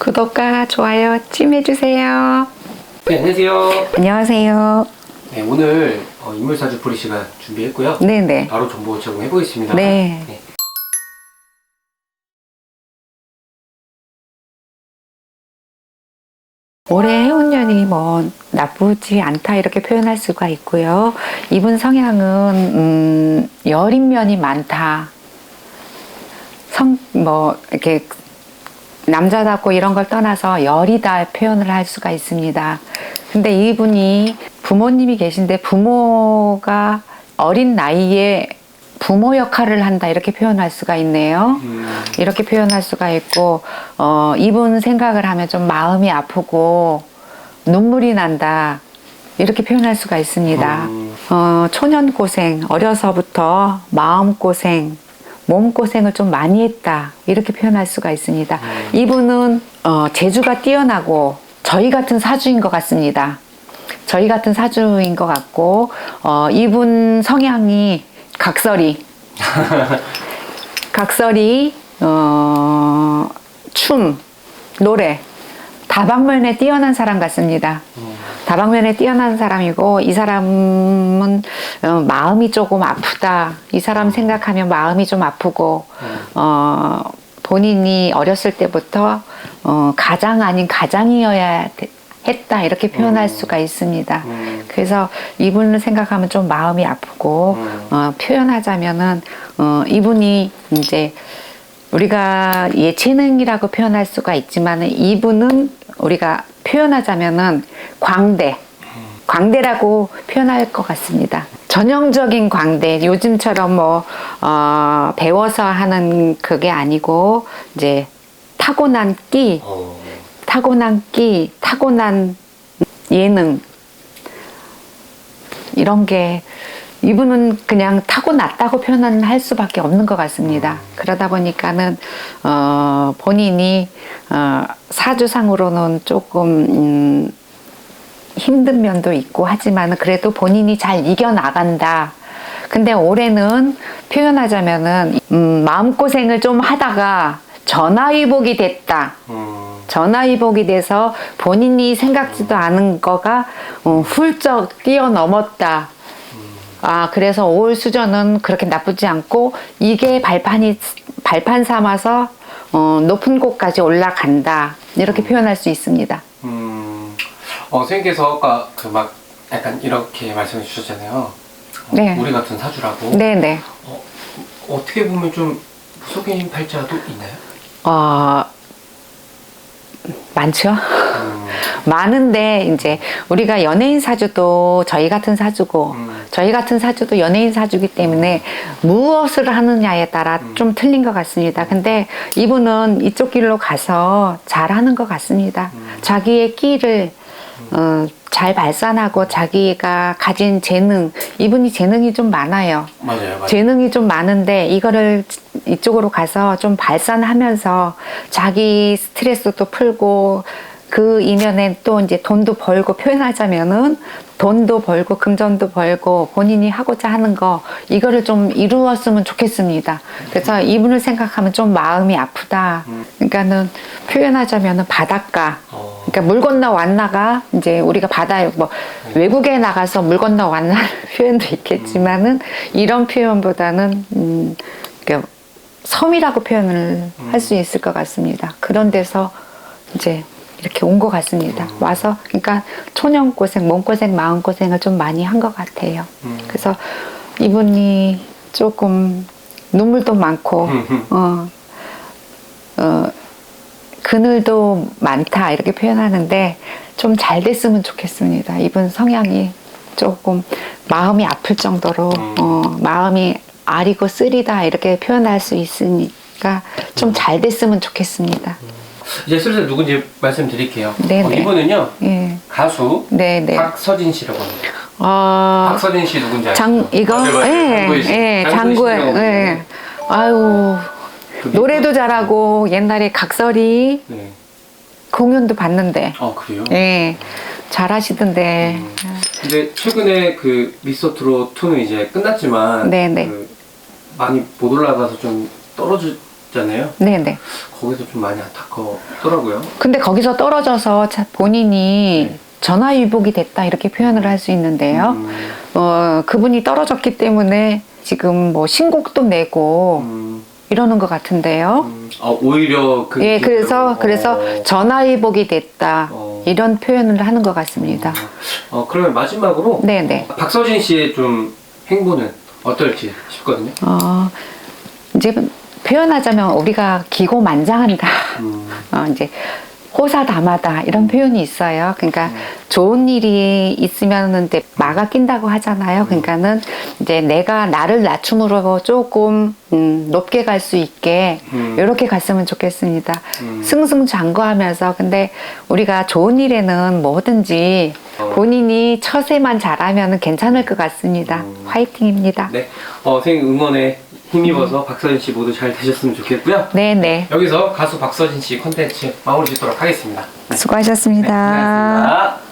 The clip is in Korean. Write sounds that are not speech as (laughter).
구독과 좋아요 찜해주세요. 네, 안녕하세요. 안녕하세요. 네, 오늘 어, 인물사주 프리 시간 준비했고요. 네네. 바로 정보 제공해 보겠습니다. 네. 올해 해운년이 뭐 나쁘지 않다 이렇게 표현할 수가 있고요. 이분 성향은 음, 여린 면이 많다. 성 뭐 이렇게 남자답고 이런 걸 떠나서 열이다 표현을 할 수가 있습니다. 근데 이분이 부모님이 계신데 부모가 어린 나이에 부모 역할을 한다 이렇게 표현할 수가 있네요. 음, 이렇게 표현할 수가 있고 어, 이분 생각을 하면 좀 마음이 아프고 눈물이 난다 이렇게 표현할 수가 있습니다. 음. 어, 초년 고생 어려서부터 마음 고생 몸 고생을 좀 많이 했다 이렇게 표현할 수가 있습니다. 음. 이분은 어, 재주가 뛰어나고 저희 같은 사주인 것 같습니다. 저희 같은 사주인 것 같고 어, 이분 성향이 각설이 (laughs) 각설이 어, 춤 노래 다방면에 뛰어난 사람 같습니다. 음, 다방면에 뛰어난 사람이고 이 사람은 어, 마음이 조금 아프다. 이 사람 생각하면 마음이 좀 아프고 어, 본인이 어렸을 때부터 어, 가장 아닌 가장이어야 돼- 했다 이렇게 표현할 음. 수가 있습니다. 음. 그래서 이분을 생각하면 좀 마음이 아프고 음. 어, 표현하자면은 어, 이분이 이제 우리가 예체능이라고 표현할 수가 있지만 이분은 우리가 표현하자면은 광대. 광대라고 표현할 것 같습니다. 전형적인 광대. 요즘처럼 뭐 어, 배워서 하는 그게 아니고 이제 타고난 끼 어, 타고난 끼, 타고난 예능. 이런 게 이분은 그냥 타고났다고 표현을 할 수밖에 없는 것 같습니다. 그러다 보니까는 어, 본인이 어, 사주상으로는 조금 음, 힘든 면도 있고 하지만 그래도 본인이 잘 이겨 나간다. 근데 올해는 표현하자면은 음, 마음고생을 좀 하다가 전화위복이 됐다. 음, 전화위복이 돼서 본인이 생각지도 않은 거가 어, 훌쩍 뛰어넘었다. 아, 그래서 올 수전은 그렇게 나쁘지 않고 이게 발판이 발판 삼아서 어, 높은 곳까지 올라간다. 이렇게 표현할 수 있습니다. 음. 어, 선생님께서 아까 그막 약간 이렇게 말씀해 주셨잖아요. 어, 네. 우리 같은 사주라고. 네, 네. 어, 어떻게 보면 좀 무속인 팔자도 있나요? 어, 많죠? 음, 많은데 이제 우리가 연예인 사주도 저희 같은 사주고 음. 저희 같은 사주도 연예인 사주기 때문에 무엇을 하느냐에 따라 음. 좀 틀린 것 같습니다. 근데 이분은 이쪽 길로 가서 잘하는 것 같습니다. 음. 자기의 끼를 어, 잘 발산하고 자기가 가진 재능 이분이 재능이 좀 많아요. 맞아요, 맞아요. 재능이 좀 많은데 이거를 이쪽으로 가서 좀 발산하면서 자기 스트레스도 풀고 그 이면에 또 이제 돈도 벌고 표현하자면은 돈도 벌고 금전도 벌고 본인이 하고자 하는 거 이거를 좀 이루었으면 좋겠습니다. 그래서 이분을 생각하면 좀 마음이 아프다. 그러니까는 표현하자면은 바닷가 어, 그러니까 물 건너 왔나가 이제 우리가 바다에 뭐 외국에 나가서 물 건너 왔나 (laughs) 표현도 있겠지만은 이런 표현보다는 음, 그러니까 섬이라고 표현을 할 수 있을 것 같습니다. 그런 데서 이제 이렇게 온 것 같습니다. 와서 그러니까 초년 고생, 몸 고생, 마음 고생을 좀 많이 한 것 같아요. 음. 그래서 이분이 조금 눈물도 많고 어, 어, 그늘도 많다 이렇게 표현하는데 좀 잘 됐으면 좋겠습니다. 이분 성향이 조금 마음이 아플 정도로 음. 어, 마음이 아리고 쓰리다 이렇게 표현할 수 있으니까 좀 잘 됐으면 좋겠습니다. 이제 슬슬 누군지 말씀드릴게요. 네, 어, 네. 이분은요 예, 가수 네, 네. 박서진 씨라고 합니다. 어, 박서진 씨 누군지 아시죠? 장 이거 맞아요, 맞아요. 예, 장구혜 씨. 예, 씨라고 예. 아유 노래도 잘하고 옛날에 각설이 네. 공연도 봤는데 어 그래요? 예 잘하시던데 음. 근데 최근에 그 미스터 트롯 2는 이제 끝났지만 네, 네. 그 많이 못 올라가서 좀 떨어져 떨어졌잖아요. 네네. 거기서 좀 많이 안타깝더라고요. 근데 거기서 떨어져서 자- 본인이 전화위복이 됐다 이렇게 표현을 할 수 있는데요. 음, 어, 그분이 떨어졌기 때문에 지금 뭐 신곡도 내고 음, 이러는 것 같은데요. 음. 아, 오히려 그 예, 그래서 어, 그래서 전화위복이 됐다 어. 이런 표현을 하는 것 같습니다. 어, 그러면 마지막으로 네네. 박서진 씨의 좀 행보는 어떨지 싶거든요. 어, 이제 표현하자면 우리가 기고만장한다. 음, 어, 이제 호사다마다 이런 표현이 있어요. 그러니까 음. 좋은 일이 있으면은 이제 마가 낀다고 하잖아요. 그러니까는 이제 내가 나를 낮춤으로 조금 음, 높게 갈 수 있게 음. 이렇게 갔으면 좋겠습니다. 음. 승승장구하면서 근데 우리가 좋은 일에는 뭐든지 어. 본인이 처세만 잘하면 괜찮을 것 같습니다. 음. 화이팅입니다. 네, 어, 선생님 응원에 힘입어서 박서진 씨 모두 잘 되셨으면 좋겠고요. 네네. 여기서 가수 박서진 씨 컨텐츠 마무리 짓도록 하겠습니다. 네. 수고하셨습니다. 네, 고맙습니다.